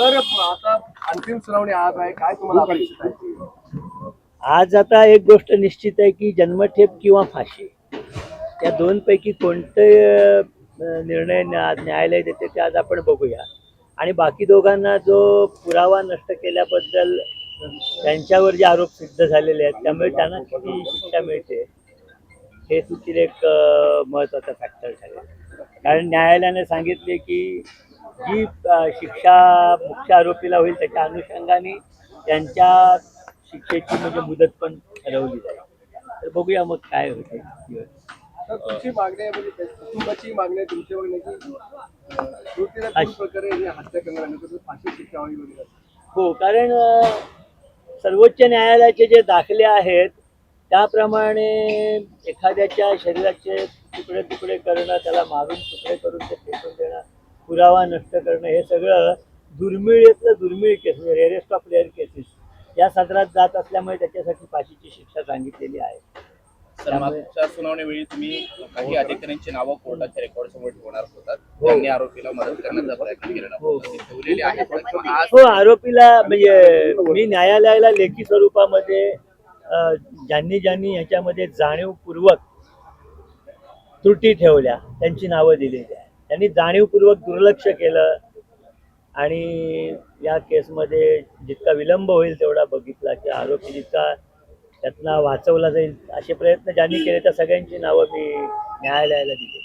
तर आता अंतिम सुनावणी आज आहे. काय तुम्हाला अपेक्षित आहे? आज आता एक गोष्ट निश्चित आहे की जन्मठेप किंवा फाशी या दोन पैकी कोणते निर्णय न्या- न्यायालय देते ते आज आपण बघूया. आणि बाकी दोघांना जो पुरावा नष्ट केल्याबद्दल त्यांच्यावर जे आरोप सिद्ध झालेले आहेत त्यामुळे त्यांना किती शिक्षा मिळते हे देखील एक अ, महत्त्वाचा फॅक्टर ठरेल. कारण न्यायालयाने सांगितले की जी शिक्षा मुख्य आरोपीला होईल त्याच्या अनुषंगाने त्यांच्या शिक्षेची म्हणजे मुदत पण ठरवली जाईल. तर बघूया मग काय होते. तुमची मागणी आहे म्हणजे कुटुंबाची मागणी आहे तुमची मागणी आहे की प्रकारे हत्या करणार फाशी शिक्षा व्हावी वगैरे हो कारण सर्वोच्च न्यायालयाचे जे दाखले आहेत त्याप्रमाणे एखाद्याच्या शरीराचे तुकडे तुकडे करणं त्याला मारून तुकडे करून ते फेकून देणं पुरावा नष्ट करणं हे सगळं दुर्मिळीतलं दुर्मिळ केस म्हणजे रेअरेस्ट ऑफ रेअर केसेस या सदरात जात असल्यामुळे त्याच्यासाठी फाशीची शिक्षा सांगितलेली आहे. मागच्या सुनावणीवेळी तुम्ही काही अधिकाऱ्यांची नावं कोर्टाच्या रेकॉर्ड समोर ठेवणार होतात. हो. त्यांनी आरोपीला मदत करण्याचा प्रयत्न केलेला हो. ठेवलेले आज हो आरोपीला म्हणजे मी न्यायालयाला लेखी स्वरूपामध्ये ज्यांनी ज्यांनी याच्यामध्ये जाणीवपूर्वक त्रुटी ठेवल्या त्यांची नावं दिलेली आहे त्यांनी जाणीवपूर्वक दुर्लक्ष केलं. आणि या केसमध्ये जितका विलंब होईल तेवढा बघितला की आरोपी जितका त्यातनं वाचवला जाईल असे प्रयत्न ज्यांनी केले त्या सगळ्यांची नावं मी न्यायालयाला दिली.